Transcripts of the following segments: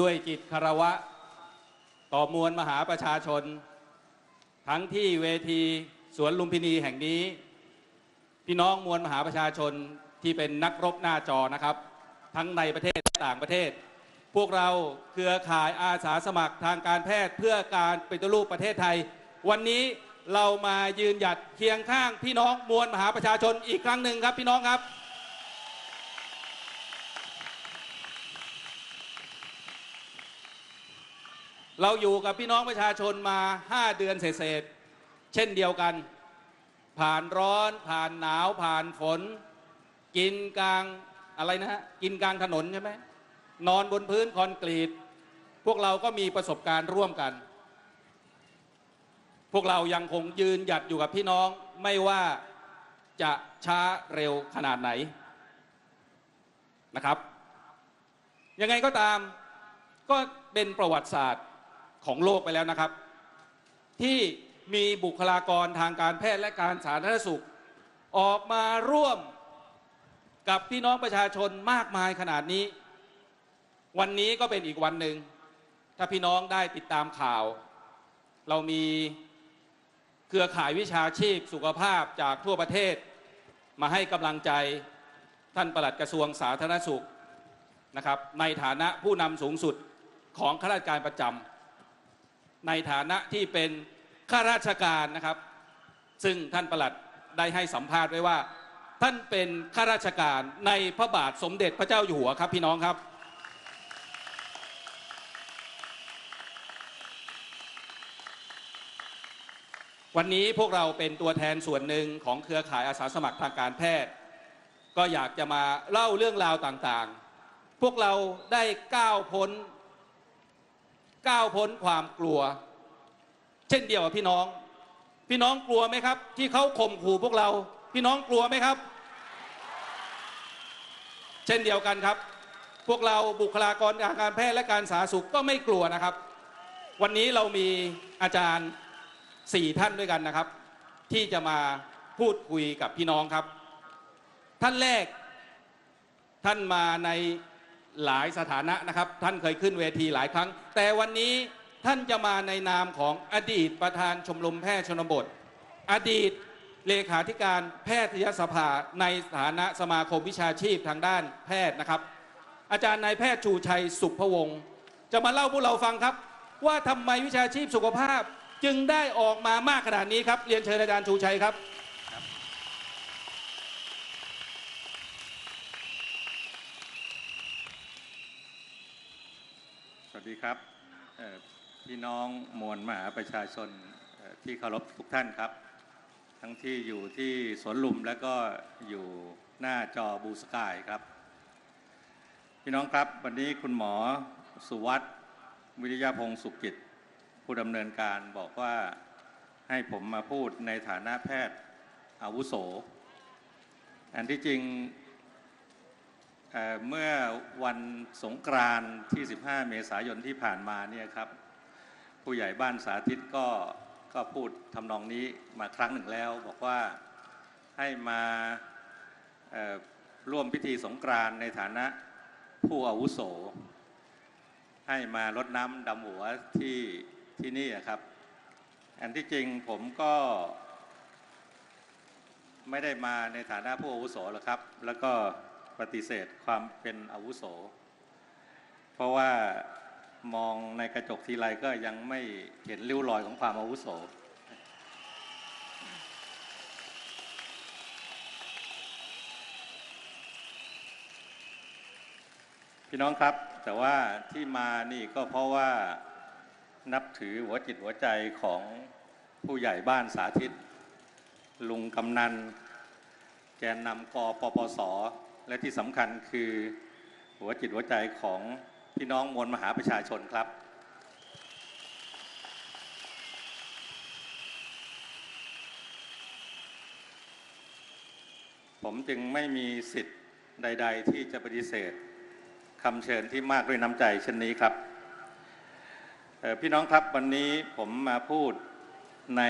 ด้วยจิตคารวะ ต่อมวลมหาประชาชน ทั้งที่เวทีสวนลุมพินีแห่งนี้ พี่น้องมวลมหาประชาชนที่เป็นนักรบหน้าจอนะครับ ทั้งในประเทศและต่างประเทศ พวกเราเครือข่ายอาสาสมัครทางการแพทย์เพื่อการปฏิรูปประเทศไทย วันนี้เรามายืนหยัดเคียงข้างพี่น้องมวลมหาประชาชนอีกครั้งหนึ่งครับพี่น้องครับ เราอยู่กับพี่น้องประชาชนมา 5 เดือนเศษเช่นเดียวกัน ผ่านร้อนผ่านหนาวผ่านฝน กินกลางอะไรนะฮะกินกลางถนนใช่ไหมนอนบนพื้นคอนกรีต พวกเราก็มีประสบการณ์ร่วมกัน พวกเรายังคงยืนหยัดอยู่กับพี่น้องไม่ว่าจะช้าเร็วขนาดไหนนะครับ ยังไงก็ตามก็เป็นประวัติศาสตร์ ของโลกไปแล้วนะครับ ที่มีบุคลากรทางการแพทย์และการสาธารณสุข ออกมาร่วมกับพี่น้องประชาชนมากมายขนาดนี้ วันนี้ก็เป็นอีกวันหนึ่งถ้าพี่น้องได้ติดตามข่าว เรามีเครือข่ายวิชาชีพสุขภาพจากทั่วประเทศ มาให้กำลังใจท่านปลัดกระทรวงสาธารณสุขนะครับในฐานะผู้นำสูงสุดของข้าราชการประจำ ในฐานะที่เป็นข้าราชการนะครับ ซึ่งท่านประหลัดได้ให้สัมภาษณ์ไว้ว่า ท่านเป็นข้าราชการในพระบาทสมเด็จพระเจ้าอยู่หัวครับพี่น้องครับ วันนี้พวกเราเป็นตัวแทนส่วนหนึ่งของเครือข่ายอาสาสมัครทางการแพทย์ ก็อยากจะมาเล่าเรื่องราวต่างๆ พวกเราได้ก้าวพ้น ก้าวพ้นความกลัว เช่นเดียวกับพี่น้อง พี่น้องกลัวไหมครับ ที่เขาข่มขู่พวกเรา พี่น้องกลัวไหมครับ เช่นเดียวกันครับ พวกเราบุคลากรทางการแพทย์และการสาธารณสุขก็ไม่กลัวนะครับ วันนี้เรามีอาจารย์สี่ท่านด้วยกันนะครับ ที่จะมาพูดคุยกับพี่น้องครับ ท่านแรกท่านมาใน หลายสถานะนะครับ ท่านเคยขึ้นเวทีหลายครั้ง แต่วันนี้ท่านจะมาในนามของอดีตประธานชมรมแพทย์ชนบท อดีตเลขาธิการแพทยสภาในฐานะสมาคมวิชาชีพทางด้านแพทย์นะครับ อาจารย์นายแพทย์ชูชัยสุขพวงศ์จะมาเล่าพวกเราฟังครับ ว่าทำไมวิชาชีพสุขภาพจึงได้ออกมามากขนาดนี้ครับ เรียนเชิญอาจารย์ชูชัยครับ สวัส ดีครับพี่น้องมวลมหาประชาชนที่เคารพทุกท่านครับ ทั้งที่อยู่ที่สวนลุมและก็อยู่หน้าจอบูสกายครับ พี่น้องครับวันนี้คุณหมอสุวัสด์วิริยาพงศ์สุกิจ ผู้ดำเนินการบอกว่าให้ผมมาพูดในฐานะแพทย์อาวุโส อันที่จริง เมื่อวันสงกรานที่ 15 เมษายนที่ผ่านมาเนี่ยครับ ผู้ใหญ่บ้านสาธิตก็ก็พูดทำนองนี้มาครั้งหนึ่งแล้ว บอกว่าให้มาร่วมพิธีสงกรานในฐานะผู้อาวุโส ให้มารดน้ำดำหัวที่ที่นี่ครับ อันที่จริงผมก็ไม่ได้มาในฐานะผู้อาวุโสหรอกครับ แล้วก็ ปฏิเสธความเป็นอาวุโส เพราะว่ามองในกระจกทีไรก็ยังไม่เห็นริ้วรอยของความอาวุโส พี่น้องครับ แต่ว่าที่มานี่ก็เพราะว่านับถือหัวจิตหัวใจของผู้ใหญ่บ้านสาธิต ลุงกำนัน แกนนำกปปส และที่สำคัญคือหัวจิตหัวใจของพี่น้องมวลมหาประชาชนครับ ผมจึงไม่มีสิทธิ์ใด ๆ ที่จะปฏิเสธคำเชิญที่มากด้วยน้ำใจเช่นนี้ครับ พี่น้องครับวันนี้ผมมาพูดใน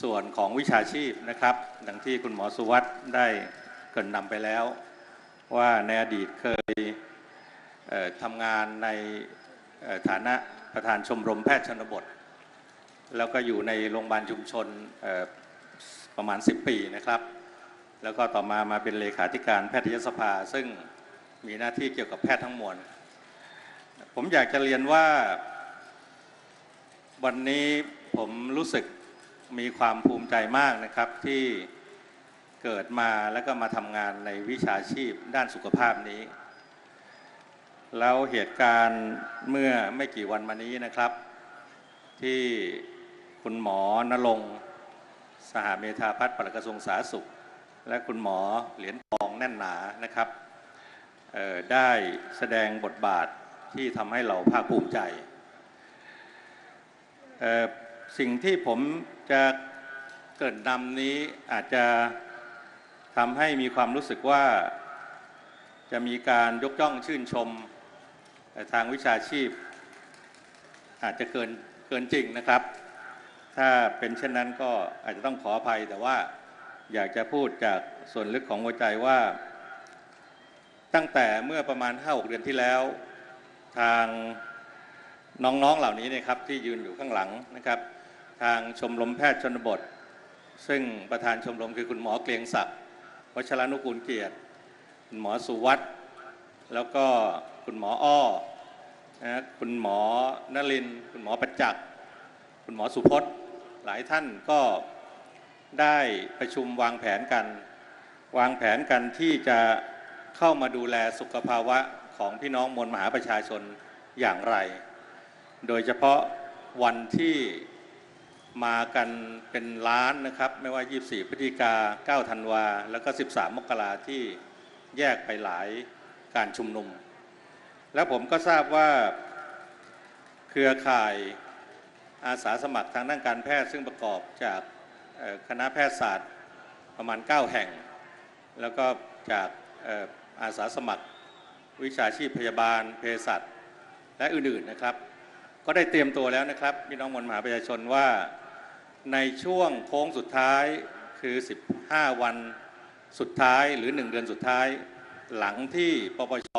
ส่วนของวิชาชีพนะครับ ดังที่คุณหมอสุวัสด์ได้ กินนำไปแล้ว ว่าในอดีตเคยเทำงานในฐานะประธานชมรมแพทย์ชนบท แล้วก็อยู่ในโรงพยาบาลชุมชนประมาณ 10 ปีนะครับ แล้วก็ต่อมามาเป็นเลขาธิการแพทยสภา ซึ่งมีหน้าที่เกี่ยวกับแพทย์ทั้งมวล ผมอยากจะเรียนว่า วันนี้ผมรู้สึกมีความภูมิใจมากนะครับที่ เกิดมาแล้วก็มาทำงานในวิชาชีพด้านสุขภาพนี้ แล้วเหตุการณ์เมื่อไม่กี่วันมานี้นะครับ ที่คุณหมอนรงสหเมธาพัฒน์ปลัดกระทรวงสาธารณสุข และคุณหมอเหรียญทองแน่นหนานะครับได้แสดงบทบาทที่ทำให้เราภาคภูมิใจ สิ่งที่ผมจะเกิดนำนี้อาจจะ ทำให้มีความรู้สึกว่าจะมีการยกย่องชื่นชมทางวิชาชีพ อาจจะเกินเกินจริงนะครับ ถ้าเป็นเช่นนั้นก็อาจจะต้องขออภัย แต่ว่าอยากจะพูดจากส่วนลึกของหัวใจว่า ตั้งแต่เมื่อประมาณ 5-6 เดือนที่แล้ว ทางน้องๆเหล่านี้นะครับที่ยืนอยู่ข้างหลังนะครับ ทางชมรมแพทย์ชนบท ซึ่งประธานชมรมคือคุณหมอเกรียงศักดิ์ วชรนุกูลเกียรติคุณหมอสุวัตแล้วก็คุณหมออ้อนะคุณหมอนลิน คุณหมอประจักษ์ คุณหมอสุพจน์ หลายท่านก็ได้ประชุมวางแผนกัน วางแผนกันที่จะเข้ามาดูแลสุขภาวะของพี่น้องมวลมหาประชาชนอย่างไร โดยเฉพาะวันที่ มากันเป็นล้านนะครับ ไม่ว่า 24 พฤศจิกา 9 ธันวา แล้วก็ 13 มกราที่แยกไปหลายการชุมนุม แล้วผมก็ทราบว่าเครือข่ายอาสาสมัครทางด้านการแพทย์ ซึ่งประกอบจากคณะแพทยศาสตร์ประมาณ 9 แห่ง แล้วก็จากอาสาสมัครวิชาชีพพยาบาลเภสัชและอื่นๆนะครับ ก็ได้เตรียมตัวแล้วนะครับพี่น้องมวลมหาประชาชนว่า ในช่วงโค้งสุดท้ายคือ 15 วันสุดท้ายหรือ 1 เดือนสุดท้าย หลังที่ปปช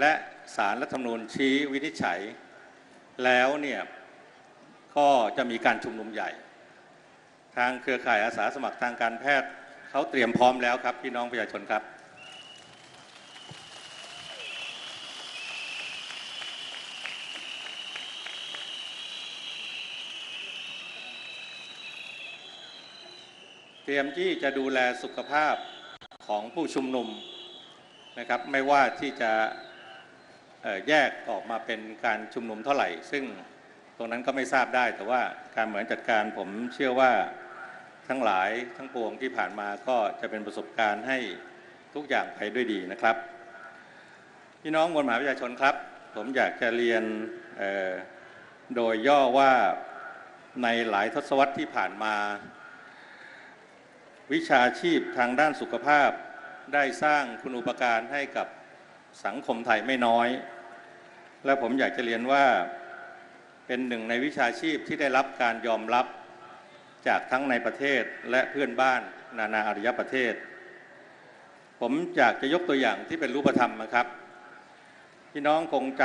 และสารรัฐธรรมนูญชี้วินิจฉัย แล้วเนี่ยก็จะมีการชุมนุมใหญ่ ทางเครือข่ายอาสาสมัครทางการแพทย์เขาเตรียมพร้อมแล้วครับ พี่น้องประชาชนครับ เตรียมที่จะดูแลสุขภาพของผู้ชุมนุมนะครับ ไม่ว่าที่จะแยกออกมาเป็นการชุมนุมเท่าไหร่ ซึ่งตรงนั้นก็ไม่ทราบได้ แต่ว่าการบริหารจัดการผมเชื่อว่าทั้งหลายทั้งปวงที่ผ่านมาก็จะเป็นประสบการณ์ให้ทุกอย่างไปด้วยดีนะครับ พี่น้องมวลมหาประชาชนครับ ผมอยากจะเรียนโดยย่อว่าในหลายทศวรรษที่ผ่านมา วิชาชีพทางด้านสุขภาพได้สร้างคุณอุปการให้กับสังคมไทยไม่น้อย และผมอยากจะเรียนว่าเป็นหนึ่งในวิชาชีพที่ได้รับการยอมรับจากทั้งในประเทศและเพื่อนบ้านนานาอารยประเทศ ผมอยากจะยกตัวอย่างที่เป็นรูปธรรมนะครับพี่น้องคงจ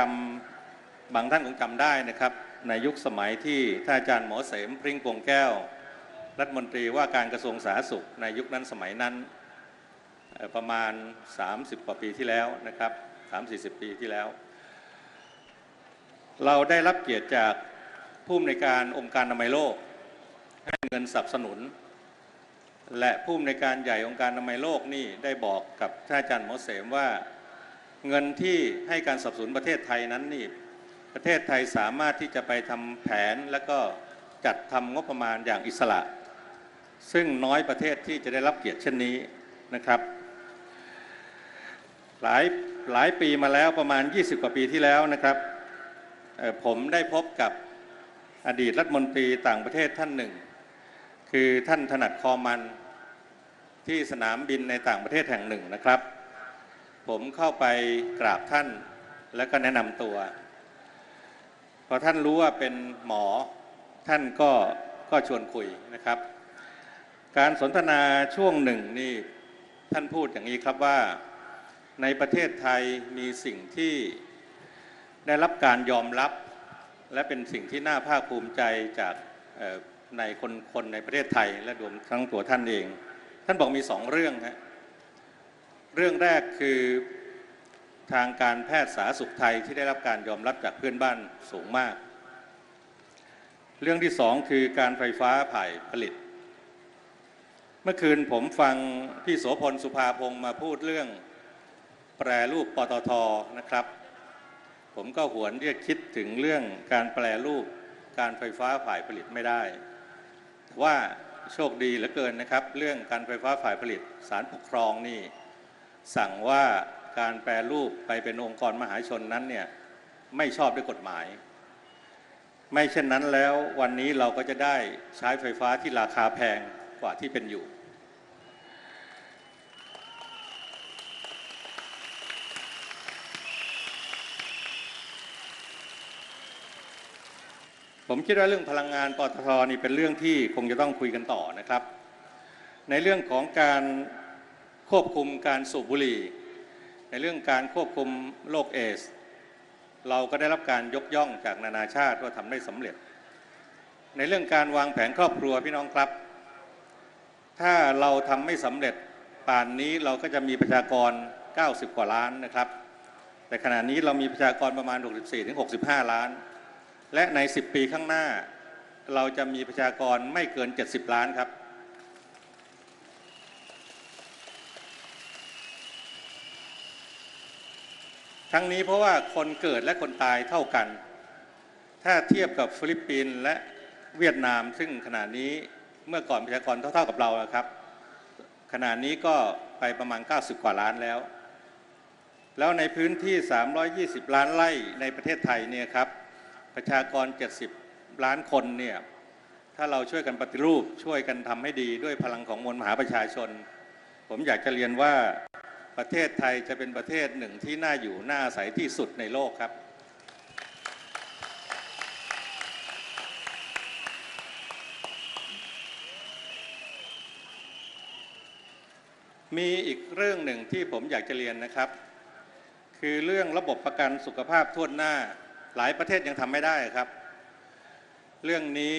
ำบางท่านคงจำได้นะครับ ในยุคสมัยที่ท่านอาจารย์หมอเสมพริ้งปวงแก้ว รัฐมนตรีว่าการกระทรวงสาธารณสุขในยุคนั้นสมัยนั้นประมาณ 30กว่าปีที่แล้วนะครับ3-40 ปีที่แล้ว เราได้รับเกียรติจากผู้อำนวยการองค์การอนามัยโลก ให้เงินสนับสนุน และผู้อำนวยการใหญ่องค์การอนามัยโลกนี่ได้บอกกับท่านอาจารย์หมอเสมว่าเงินที่ให้การสนับสนุนประเทศไทยนั้นนี่ประเทศไทยสามารถที่จะไปทำแผนและก็จัดทำงบประมาณอย่างอิสระ ซึ่งน้อยประเทศที่จะได้รับเกียรติเช่นนี้นะครับ หลายหลายปีมาแล้วประมาณ 20 กว่าปีที่แล้วนะครับ ผมได้พบกับอดีตรัฐมนตรีต่างประเทศท่านหนึ่ง คือท่านถนัดคอมันที่สนามบินในต่างประเทศแห่งหนึ่งนะครับ ผมเข้าไปกราบท่านแล้วก็แนะนำตัวพอท่านรู้ว่าเป็นหมอท่านก็ก็ชวนคุยนะครับ การสนทนาช่วงหนึ่งนี่ท่านพูดอย่างนี้ครับว่าในประเทศไทยมีสิ่งที่ได้รับการยอมรับ และเป็นสิ่งที่น่าภาคภูมิใจจากในคนคนในประเทศไทย และรวมทั้งตัวท่านเอง ท่านบอกมีสองเรื่องฮะเรื่องแรกคือทางการแพทย์สาธารณสุขไทยที่ได้รับการยอมรับจากเพื่อนบ้านสูงมาก เรื่องที่สองคือการไฟฟ้าผ่ายผลิต เมื่อคืนผมฟังพี่โสพลสุภาพงศ์มาพูดเรื่องแปรรูปปตทนะครับ ผมก็หวนเรียกคิดถึงเรื่องการแปรรูปการไฟฟ้าฝ่ายผลิตไม่ได้แต่ว่าโชคดีเหลือเกินนะครับ เรื่องการไฟฟ้าฝ่ายผลิตสารปกครองนี่ สั่งว่าการแปรรูปไปเป็นองค์กรมหาชนนั้นเนี่ยไม่ชอบด้วยกฎหมาย ไม่เช่นนั้นแล้ววันนี้เราก็จะได้ใช้ไฟฟ้าที่ราคาแพง กว่าที่เป็นอยู่ ผมคิดว่าเรื่องพลังงานปตทนี่เป็นเรื่องที่คงจะต้องคุยกันต่อนะครับ ในเรื่องของการควบคุมการสูบบุหรี่ ในเรื่องการควบคุมโรคเอส เราก็ได้รับการยกย่องจากนานาชาติว่าทำได้สำเร็จในเรื่องการวางแผนครอบครัวพี่น้องครับ ถ้าเราทำไม่สำเร็จป่านนี้เราก็จะมีประชากร 90 กว่าล้านนะครับ แต่ขณะนี้เรามีประชากรประมาณ 64-65 ล้าน และใน 10 ปีข้างหน้า เราจะมีประชากรไม่เกิน 70 ล้านครับ ทั้งนี้เพราะว่าคนเกิดและคนตายเท่ากัน ถ้าเทียบกับฟิลิปปินส์และเวียดนามซึ่งขณะนี้ เมื่อก่อนประชากรเท่าๆกับเราครับ ขณะนี้ก็ไปประมาณ 90 กว่าล้านแล้ว แล้วในพื้นที่ 320 ล้านไร่ในประเทศไทยเนี่ยครับประชากร 70 ล้านคนเนี่ยถ้าเราช่วยกันปฏิรูปช่วยกันทำให้ดีด้วยพลังของมวลมหาประชาชน ผมอยากจะเรียนว่าประเทศไทยจะเป็นประเทศหนึ่งที่น่าอยู่น่าอาศัยที่สุดในโลกครับ มีอีกเรื่องหนึ่งที่ผมอยากจะเรียนนะครับ คือเรื่องระบบประกันสุขภาพทั่วหน้า หลายประเทศยังทำไม่ได้ครับ เรื่องนี้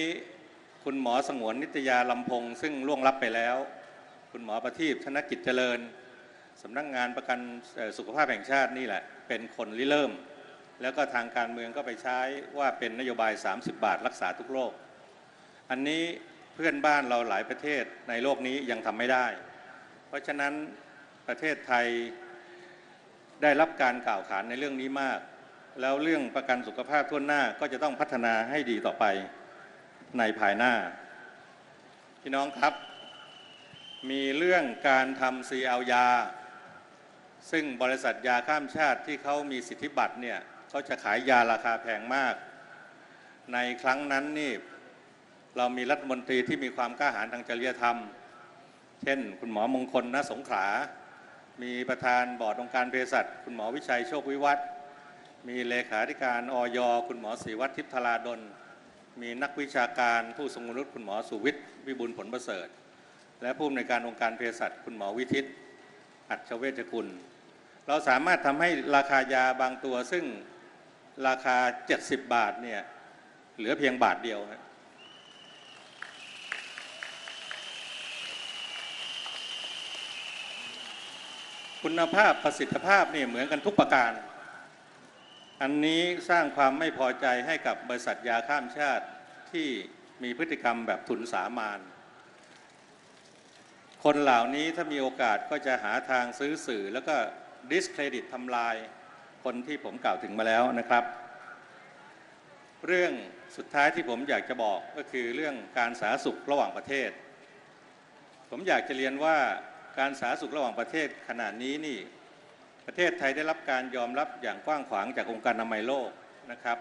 คุณหมอสงวนนิตยาลำพงซึ่งล่วงลับไปแล้ว คุณหมอประทีปธนกิจเจริญสำนักงานประกันสุขภาพแห่งชาตินี่แหละ เป็นคนริเริ่ม แล้วก็ทางการเมืองก็ไปใช้ว่าเป็นนโยบาย 30 บาทรักษาทุกโรคอันนี้เพื่อนบ้านเราหลายประเทศในโลกนี้ยังทำไม่ได้ ราะฉะนั้นประเทศไทยได้รับการกล่าวขานในเรื่องนี้มาก แล้วเรื่องประกันสุขภาพทั่วหน้าก็จะต้องพัฒนาให้ดีต่อไปในภายหน้า พี่น้องครับ มีเรื่องการทำซีเอายา ซึ่งบริษัทยาข้ามชาติที่เขามีสิทธิบัตรเนี่ยเขาจะขายยาราคาแพงมาก ในครั้งนั้นนี่เรามีรัฐมนตรีที่มีความกล้าหาญทางจริยธรรม เช่น คุณหมอมงคลณสงขลา มีประธานบอร์ดองค์การเภสัชคุณหมอวิชัยโชควิวัฒน์มีเลขาธิการออยคุณหมอศรีวัฒน์ทิพย์ธราดล มีนักวิชาการผู้ทรงคุณวุฒิคุณหมอสุวิทย์วิบุญผลประเสริฐ และผู้อำนวยการองค์การเภสัชคุณหมอวิทิต อัจฉเวชกุล เราสามารถทำให้ราคายาบางตัวซึ่งราคา 70 บาทเนี่ยเหลือเพียงบาทเดียวฮะ คุณภาพประสิทธิภาพนี่เหมือนกันทุกประการ อันนี้สร้างความไม่พอใจให้กับบริษัทยาข้ามชาติที่มีพฤติกรรมแบบทุนสามานคนเหล่านี้ถ้ามีโอกาสก็จะหาทางซื้อสื่อแล้วก็ดิสเครดิตทำลายคนที่ผมกล่าวถึงมาแล้วนะครับ เรื่องสุดท้ายที่ผมอยากจะบอกก็คือเรื่องการสาธารณสุขระหว่างประเทศ ผมอยากจะเรียนว่า การสาธารณสุขระหว่างประเทศขณะนี้นี่ประเทศไทยได้รับการยอมรับอย่างกว้างขวางจากองค์การอนามัยโลกนะครับ